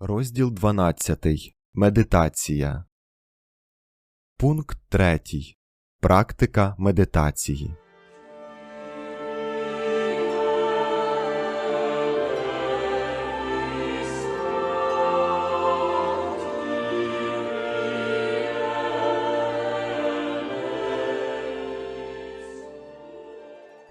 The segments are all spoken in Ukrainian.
Розділ 12. Медитація. Пункт 3. Практика медитації.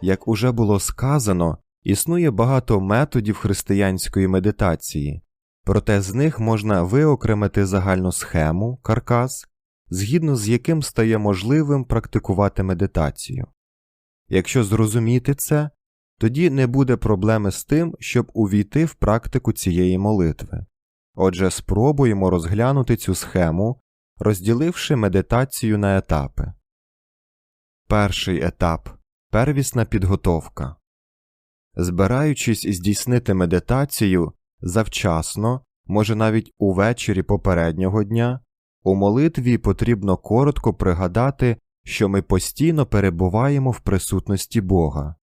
Як уже було сказано, існує багато методів християнської медитації, проте з них можна виокремити загальну схему, каркас, згідно з яким стає можливим практикувати медитацію. Якщо зрозуміти це, тоді не буде проблеми з тим, щоб увійти в практику цієї молитви. Отже, спробуємо розглянути цю схему, розділивши медитацію на етапи. Перший етап первісна підготовка. Збираючись здійснити медитацію завчасно, може навіть увечері попереднього дня, у молитві потрібно коротко пригадати, що ми постійно перебуваємо в присутності Бога.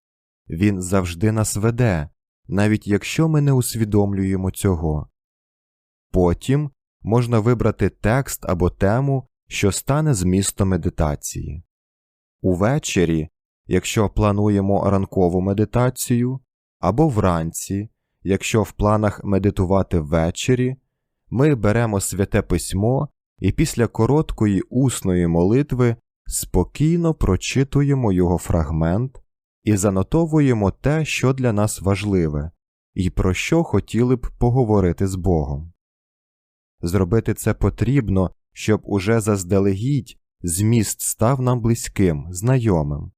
Він завжди нас веде, навіть якщо ми не усвідомлюємо цього. Потім можна вибрати текст або тему, що стане змістом медитації. Увечері, якщо плануємо ранкову медитацію, або вранці, якщо в планах медитувати ввечері, ми беремо святе письмо і після короткої усної молитви спокійно прочитуємо його фрагмент і занотовуємо те, що для нас важливе, і про що хотіли б поговорити з Богом. Зробити це потрібно, щоб уже заздалегідь зміст став нам близьким, знайомим.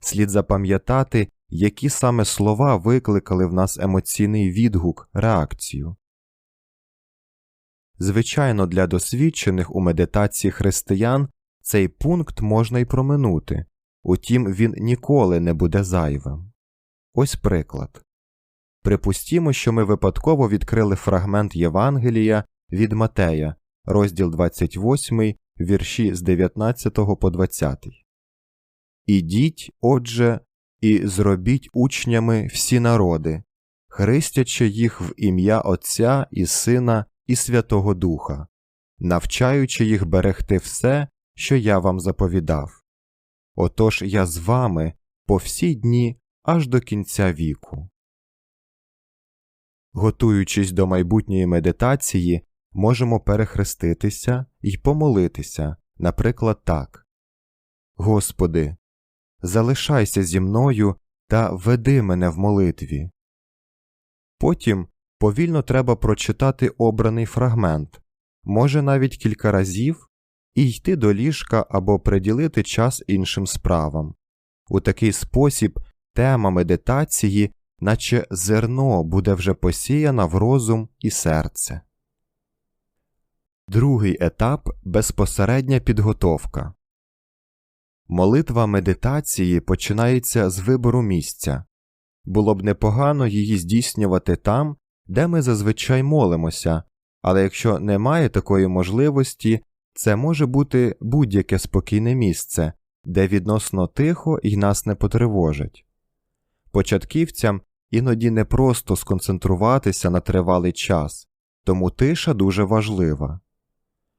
Слід запам'ятати, які саме слова викликали в нас емоційний відгук, реакцію. Звичайно, для досвідчених у медитації християн цей пункт можна й проминути, утім він ніколи не буде зайвим. Ось приклад. Припустімо, що ми випадково відкрили фрагмент Євангелія від Матея, розділ 28, вірші з 19 по 20. Ідіть, отже, і зробіть учнями всі народи, хрестячи їх в ім'я Отця і Сина і Святого Духа, навчаючи їх берегти все, що я вам заповідав. Отож я з вами по всі дні аж до кінця віку. Готуючись до майбутньої медитації, можемо перехреститися і помолитися, наприклад, так Господи, залишайся зі мною та веди мене в молитві. Потім повільно треба прочитати обраний фрагмент, може навіть кілька разів, і йти до ліжка або приділити час іншим справам. У такий спосіб тема медитації, наче зерно, буде вже посіяна в розум і серце. Другий етап безпосередня підготовка. Молитва медитації починається з вибору місця. Було б непогано її здійснювати там, де ми зазвичай молимося, але якщо немає такої можливості, це може бути будь-яке спокійне місце, де відносно тихо і нас не потривожить. Початківцям іноді не просто сконцентруватися на тривалий час, тому тиша дуже важлива.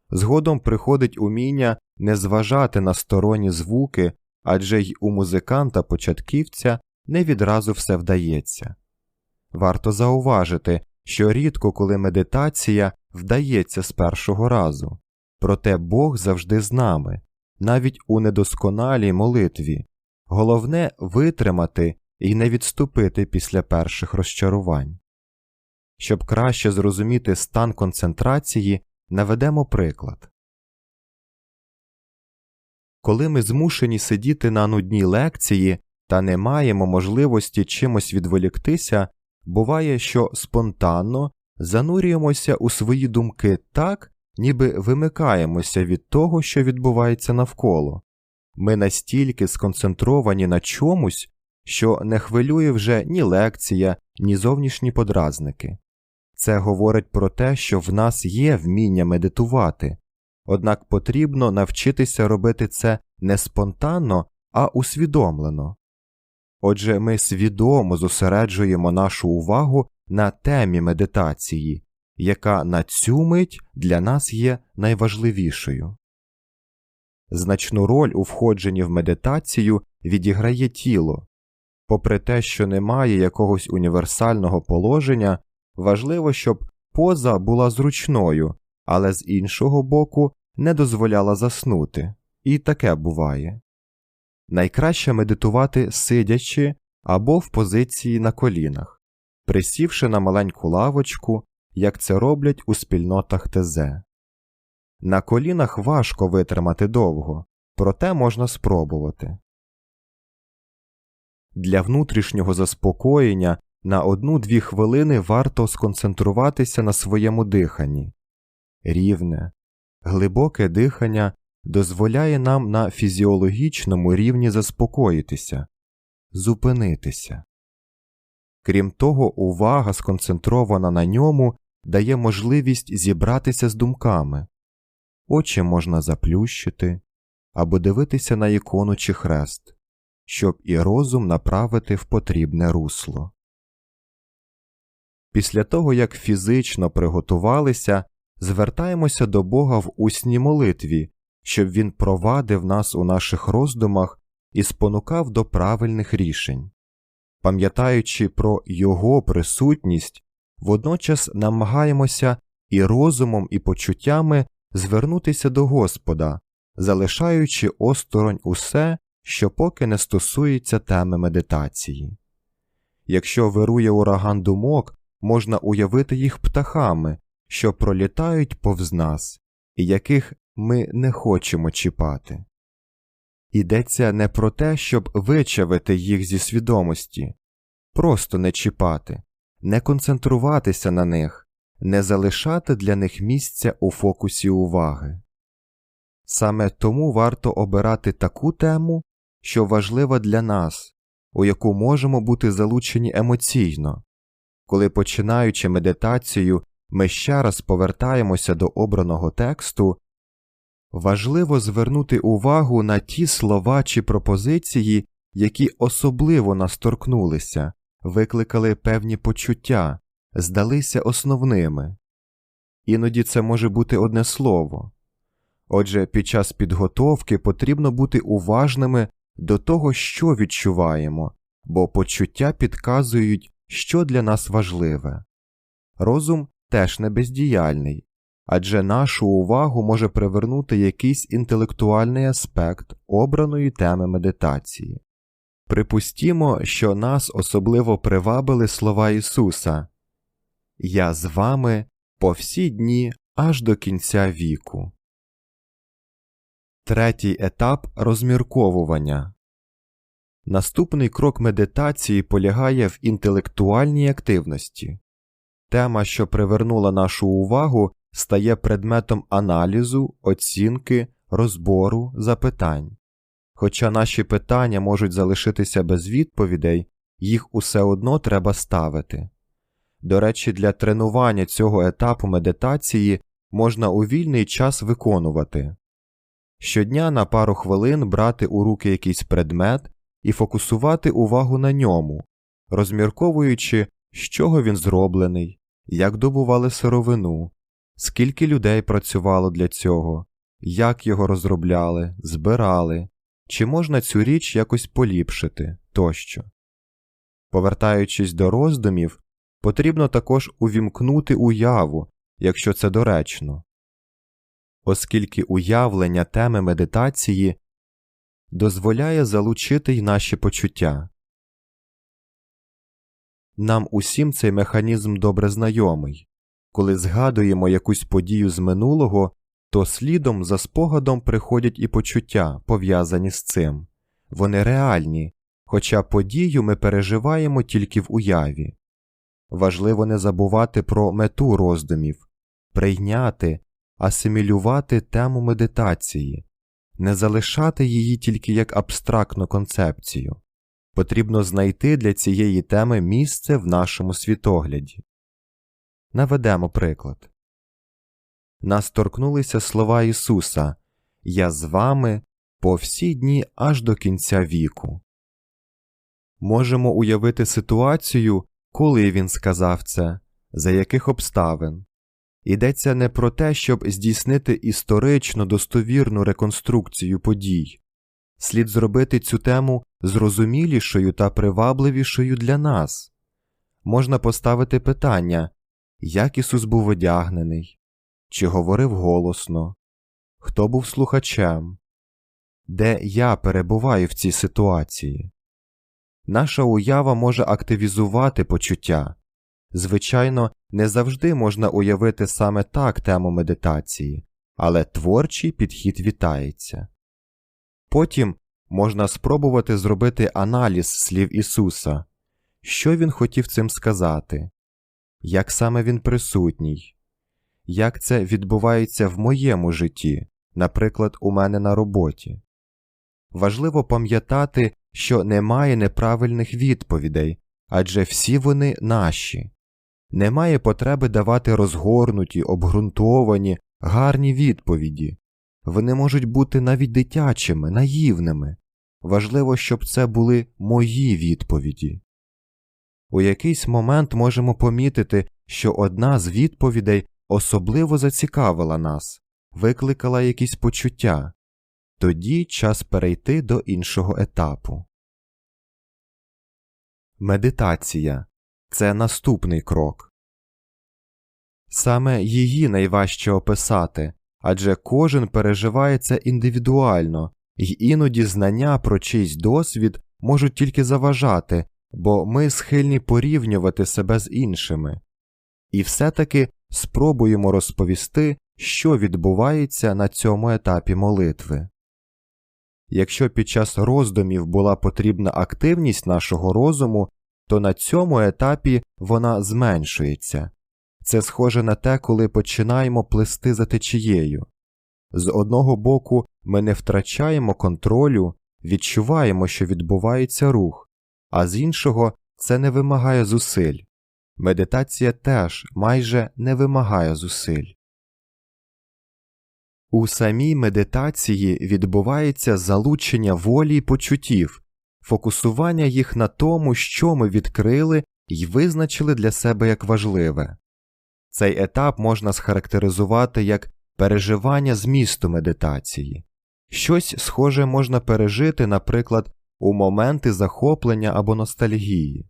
Згодом приходить уміння не зважати на сторонні звуки, адже й у музиканта початківця не відразу все вдається. Варто зауважити, що рідко коли медитація вдається з першого разу, проте Бог завжди з нами, навіть у недосконалій молитві. Головне витримати і не відступити після перших розчарувань. Щоб краще зрозуміти стан концентрації, наведемо приклад. Коли ми змушені сидіти на нудній лекції та не маємо можливості чимось відволіктися, буває, що спонтанно занурюємося у свої думки так, ніби вимикаємося від того, що відбувається навколо. Ми настільки сконцентровані на чомусь, що не хвилює вже ні лекція, ні зовнішні подразники. Це говорить про те, що в нас є вміння медитувати, однак потрібно навчитися робити це не спонтанно, а усвідомлено. Отже, ми свідомо зосереджуємо нашу увагу на темі медитації яка на цю мить для нас є найважливішою. Значну роль у входженні в медитацію відіграє тіло. Попри те, що немає якогось універсального положення, важливо, щоб поза була зручною, але з іншого боку не дозволяла заснути, і таке буває. Найкраще медитувати сидячи або в позиції на колінах, присівши на маленьку лавочку, як це роблять у спільнотах ТЗ. На колінах важко витримати довго, проте можна спробувати. Для внутрішнього заспокоєння на одну-дві хвилини варто сконцентруватися на своєму диханні. Рівне, глибоке дихання дозволяє нам на фізіологічному рівні заспокоїтися, зупинитися. Крім того, увага, сконцентрована на ньому, дає можливість зібратися з думками, очі можна заплющити або дивитися на ікону чи хрест, щоб і розум направити в потрібне русло. Після того, як фізично приготувалися, звертаємося до Бога в усній молитві, щоб Він провадив нас у наших роздумах і спонукав до правильних рішень. Пам'ятаючи про Його присутність, водночас намагаємося і розумом, і почуттями звернутися до Господа, залишаючи осторонь усе, що поки не стосується теми медитації. Якщо вирує ураган думок, можна уявити їх птахами, що пролітають повз нас, і яких ми не хочемо чіпати. Йдеться не про те, щоб вичавити їх зі свідомості, просто не чіпати, не концентруватися на них, не залишати для них місця у фокусі уваги. Саме тому варто обирати таку тему, що важлива для нас, у яку можемо бути залучені емоційно. Коли починаючи медитацію, ми ще раз повертаємося до обраного тексту, важливо звернути увагу на ті слова чи пропозиції, які особливо нас торкнулися, викликали певні почуття, здалися основними. Іноді це може бути одне слово. Отже, під час підготовки потрібно бути уважними до того, що відчуваємо, бо почуття підказують, що для нас важливе. Розум теж не бездіяльний, адже нашу увагу може привернути якийсь інтелектуальний аспект обраної теми медитації. Припустімо, що нас особливо привабили слова Ісуса Я з вами по всі дні аж до кінця віку. Третій етап розмірковування. Наступний крок медитації полягає в інтелектуальній активності. Тема, що привернула нашу увагу, стає предметом аналізу, оцінки, розбору, запитань. Хоча наші питання можуть залишитися без відповідей, їх усе одно треба ставити. До речі, для тренування цього етапу медитації можна у вільний час виконувати щодня на пару хвилин брати у руки якийсь предмет і фокусувати увагу на ньому, розмірковуючи, з чого він зроблений, як добували сировину, скільки людей працювало для цього, як його розробляли, збирали, чи можна цю річ якось поліпшити тощо. Повертаючись до роздумів, потрібно також увімкнути уяву, якщо це доречно, оскільки уявлення теми медитації дозволяє залучити й наші почуття. Нам усім цей механізм добре знайомий коли згадуємо якусь подію з минулого, то слідом за спогадом приходять і почуття, пов'язані з цим вони реальні, хоча подію ми переживаємо тільки в уяві. Важливо не забувати про мету роздумів, прийняти, асимілювати тему медитації, не залишати її тільки як абстрактну концепцію. Потрібно знайти для цієї теми місце в нашому світогляді. Наведемо приклад. Нас торкнулися слова Ісуса Я з вами по всі дні аж до кінця віку. Можемо уявити ситуацію, коли він сказав це, за яких обставин, Йдеться не про те, щоб здійснити історично достовірну реконструкцію подій. Слід зробити цю тему зрозумілішою та привабливішою для нас. Можна поставити питання, як Ісус був одягнений, чи говорив голосно, хто був слухачем, де я перебуваю в цій ситуації. Наша уява може активізувати почуття. Звичайно, не завжди можна уявити саме так тему медитації, але творчий підхід вітається. Потім можна спробувати зробити аналіз слів Ісуса, що Він хотів цим сказати, як саме він присутній, як це відбувається в моєму житті, наприклад, у мене на роботі. Важливо пам'ятати, що немає неправильних відповідей, адже всі вони наші. Немає потреби давати розгорнуті, обґрунтовані, гарні відповіді. Вони можуть бути навіть дитячими, наївними. Важливо, щоб це були мої відповіді. У якийсь момент можемо помітити, що одна з відповідей особливо зацікавила нас, викликала якісь почуття. Тоді час перейти до іншого етапу. Медитація це наступний крок. Саме її найважче описати, адже кожен переживає це індивідуально, й іноді знання про чийсь досвід можуть тільки заважати, бо ми схильні порівнювати себе з іншими. І все таки спробуємо розповісти, що відбувається на цьому етапі молитви. Якщо під час роздумів була потрібна активність нашого розуму, то на цьому етапі вона зменшується. Це схоже на те, коли починаємо плисти за течією. З одного боку, ми не втрачаємо контролю, відчуваємо, що відбувається рух, а з іншого це не вимагає зусиль. Медитація теж майже не вимагає зусиль. У самій медитації відбувається залучення волі й почуттів, фокусування їх на тому, що ми відкрили і визначили для себе як важливе. Цей етап можна схарактеризувати як переживання змісту медитації. Щось схоже можна пережити, наприклад, у моменти захоплення або ностальгії.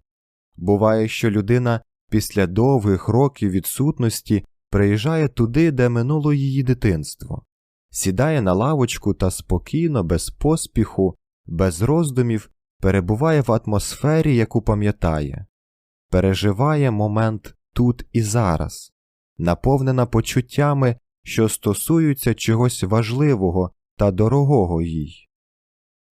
Буває, що людина після довгих років відсутності приїжджає туди, де минуло її дитинство, сідає на лавочку та спокійно, без поспіху, без роздумів перебуває в атмосфері, яку пам'ятає, переживає момент тут і зараз, наповнена почуттями, що стосуються чогось важливого та дорогого їй.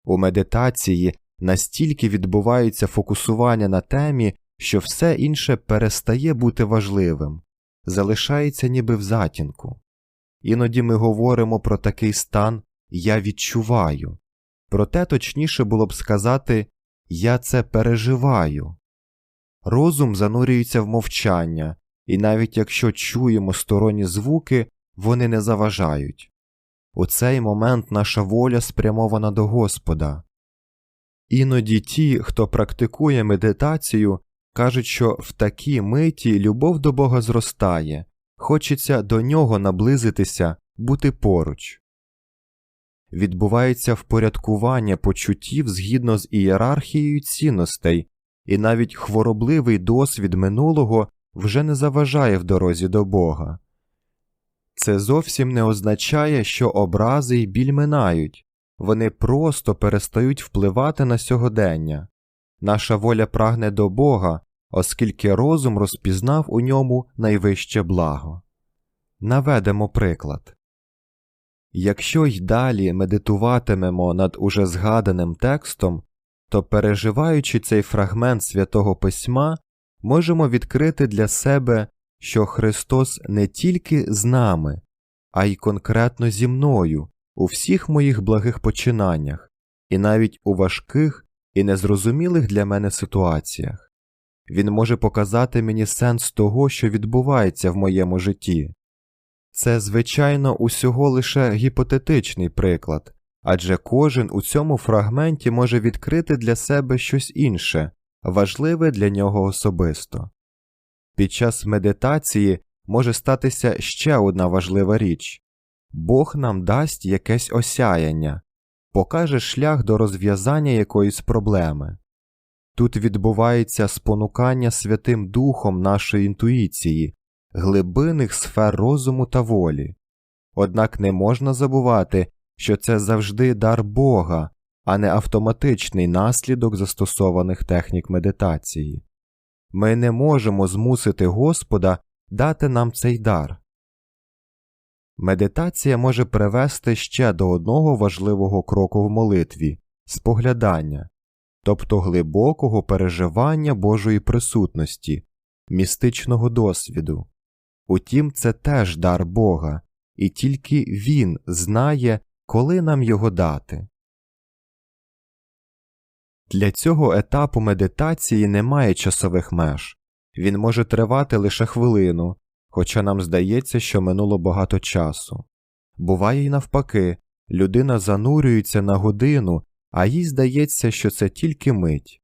У медитації настільки відбувається фокусування на темі, що все інше перестає бути важливим, залишається ніби в затінку. Іноді ми говоримо про такий стан я відчуваю, проте точніше було б сказати я це переживаю. Розум занурюється в мовчання, і навіть якщо чуємо сторонні звуки, вони не заважають. У цей момент наша воля спрямована до Господа. Іноді ті, хто практикує медитацію, кажуть, що в такій миті любов до Бога зростає, хочеться до нього наблизитися, бути поруч. Відбувається впорядкування почуттів згідно з ієрархією цінностей, і навіть хворобливий досвід минулого вже не заважає в дорозі до Бога. Це зовсім не означає, що образи й біль минають, вони просто перестають впливати на сьогодення. Наша воля прагне до Бога, оскільки розум розпізнав у ньому найвище благо. Наведемо приклад якщо й далі медитуватимемо над уже згаданим текстом, то, переживаючи цей фрагмент святого письма, можемо відкрити для себе, що Христос не тільки з нами, а й конкретно зі мною у всіх моїх благих починаннях, і навіть у важких і незрозумілих для мене ситуаціях. Він може показати мені сенс того, що відбувається в моєму житті. Це, звичайно, усього лише гіпотетичний приклад, адже кожен у цьому фрагменті може відкрити для себе щось інше, важливе для нього особисто. Під час медитації може статися ще одна важлива річ Бог нам дасть якесь осяяння, покаже шлях до розв'язання якоїсь проблеми. Тут відбувається спонукання Святим Духом нашої інтуїції, глибинних сфер розуму та волі. Однак не можна забувати, що це завжди дар Бога, а не автоматичний наслідок застосованих технік медитації. Ми не можемо змусити Господа дати нам цей дар. Медитація може привести ще до одного важливого кроку в молитві споглядання, тобто глибокого переживання Божої присутності, містичного досвіду. Утім, це теж дар Бога, і тільки Він знає, коли нам його дати. Для цього етапу медитації немає часових меж він може тривати лише хвилину, хоча нам здається, що минуло багато часу. Буває й навпаки, людина занурюється на годину, а їй здається, що це тільки мить.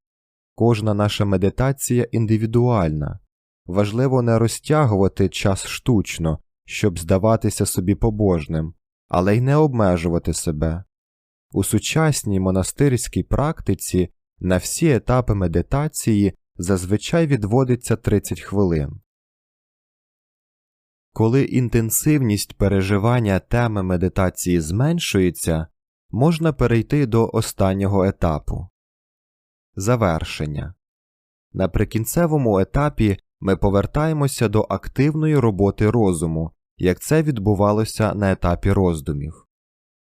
Кожна наша медитація індивідуальна. Важливо не розтягувати час штучно, щоб здаватися собі побожним, але й не обмежувати себе. У сучасній монастирській практиці на всі етапи медитації зазвичай відводиться 30 хвилин. Коли інтенсивність переживання теми медитації зменшується, можна перейти до останнього етапу завершення. На прикінцевому етапі ми повертаємося до активної роботи розуму, як це відбувалося на етапі роздумів.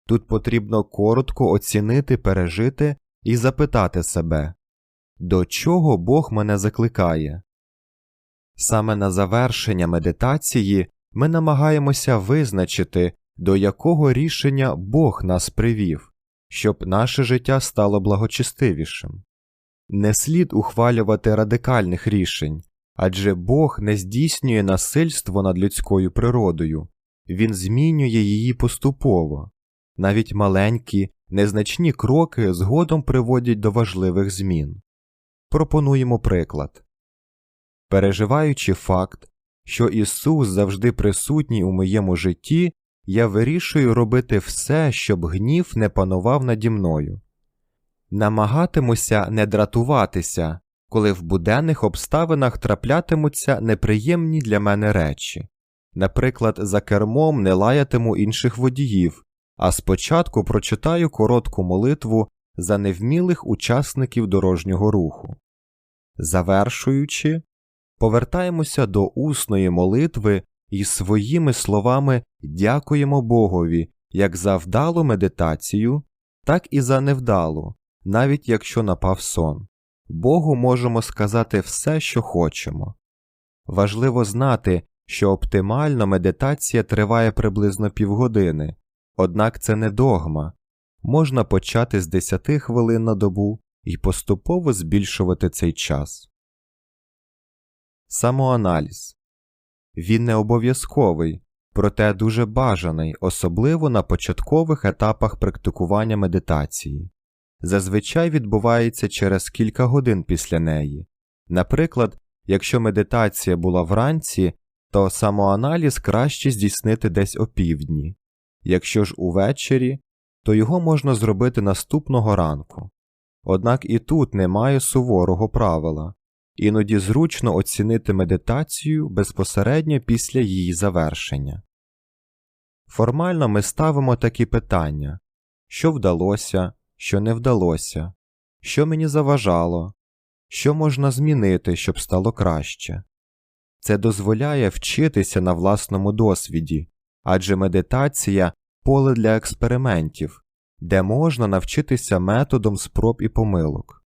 Тут потрібно коротко оцінити пережити і запитати себе, до чого Бог мене закликає. Саме на завершення медитації ми намагаємося визначити, до якого рішення Бог нас привів, щоб наше життя стало благочестивішим. Не слід ухвалювати радикальних рішень, адже Бог не здійснює насильство над людською природою, Він змінює її поступово. Навіть маленькі, незначні кроки згодом приводять до важливих змін. Пропонуємо приклад. Переживаючи факт, що Ісус завжди присутній у моєму житті, я вирішую робити все, щоб гнів не панував наді мною. Намагатимуся не дратуватися, коли в буденних обставинах траплятимуться неприємні для мене речі. Наприклад, за кермом не лаятиму інших водіїв, а спочатку прочитаю коротку молитву за невмілих учасників дорожнього руху. Завершуючи, повертаємося до усної молитви і своїми словами дякуємо Богові як за вдалу медитацію, так і за невдалу, навіть якщо напав сон. Богу можемо сказати все, що хочемо. Важливо знати, що оптимальна медитація триває приблизно півгодини, однак це не догма. Можна почати з 10 хвилин на добу і поступово збільшувати цей час. Самоаналіз він не обов'язковий, проте дуже бажаний, особливо на початкових етапах практикування медитації. Зазвичай відбувається через кілька годин після неї. Наприклад, якщо медитація була вранці, то самоаналіз краще здійснити десь опівдні. Якщо ж увечері, то його можна зробити наступного ранку. Однак і тут немає суворого правила, іноді зручно оцінити медитацію безпосередньо після її завершення. Формально ми ставимо такі питання що вдалося, що не вдалося, що мені заважало, що можна змінити, щоб стало краще. Це дозволяє вчитися на власному досвіді, адже медитація поле для експериментів, де можна навчитися методом спроб і помилок.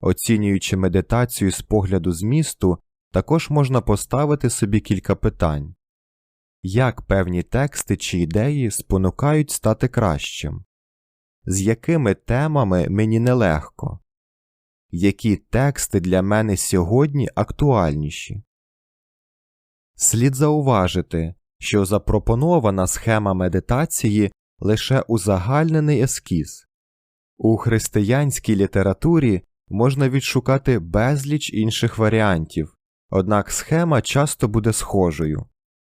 Оцінюючи медитацію з погляду змісту, також можна поставити собі кілька питань як певні тексти чи ідеї спонукають стати кращим, з якими темами мені нелегко, які тексти для мене сьогодні актуальніші. Слід зауважити, що запропонована схема медитації лише узагальнений ескіз. У християнській літературі можна відшукати безліч інших варіантів, Однак схема часто буде схожою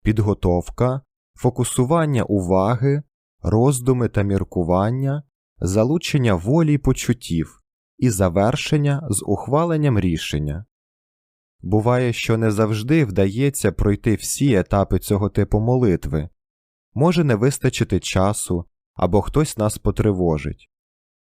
підготовка, фокусування уваги, роздуми та міркування, залучення волі й почуттів і завершення з ухваленням рішення. Буває, що не завжди вдається пройти всі етапи цього типу молитви, може не вистачити часу або хтось нас потривожить.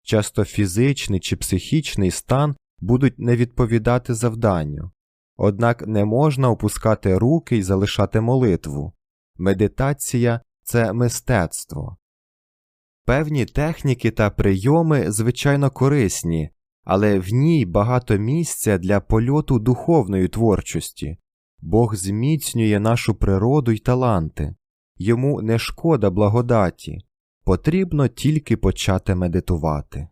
Часто фізичний чи психічний стан будуть не відповідати завданню, однак не можна опускати руки і залишати молитву. Медитація це мистецтво. Певні техніки та прийоми, звичайно, корисні, але в ній багато місця для польоту духовної творчості. Бог зміцнює нашу природу й таланти, йому не шкода благодаті, потрібно тільки почати медитувати.